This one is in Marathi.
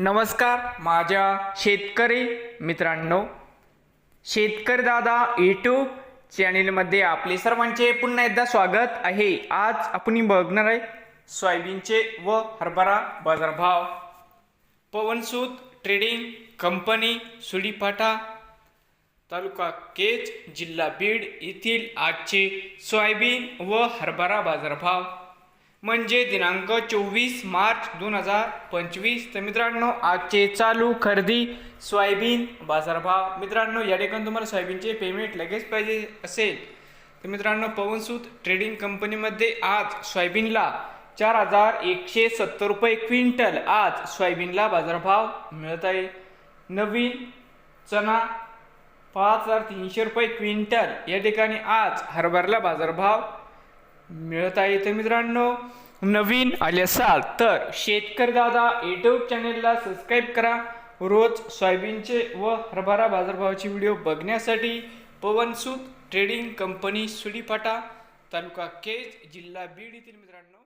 नमस्कार माझ्या शेतकरी मित्रांनो. शेतकरी दादा यूट्यूब चॅनेलमध्ये आपले सर्वांचे पुन्हा एकदा स्वागत आहे. आज आपण बघणार आहे सोयाबीनचे व हरभरा बाजारभाव. पवनसूत ट्रेडिंग कंपनी सुडीपाटा तालुका केज जिल्हा बीड येथील आजचे सोयाबीन व हरभरा बाजारभाव. म्हणजे दिनांक चोवीस मार्च दोन हजार पंचवीस. तर मित्रांनो आजचे चालू खरेदी सोयाबीन बाजारभाव. मित्रांनो या ठिकाणी तुम्हाला सोयाबीनचे पेमेंट लगेच पाहिजे असेल. तर मित्रांनो पवनसूत ट्रेडिंग कंपनीमध्ये आज सोयाबीनला चार हजार एकशे सत्तर रुपये क्विंटल आज सोयाबीनला बाजारभाव मिळत आहे. नवीन चना पाच हजार तीनशे रुपये क्विंटल. या ठिकाणी आज हरभरला बाजारभाव मिळत आहे तर मित्रांनो. नवीन आले असाल तर शेतकरी दादा युट्यूब चॅनेलला सबस्क्राईब करा. रोज सोयाबीनचे व हरभरा बाजारभावाचे व्हिडिओ बघण्यासाठी पवनसूत ट्रेडिंग कंपनी सुडीपाटा तालुका केज जिल्हा बीड येथील मित्रांनो.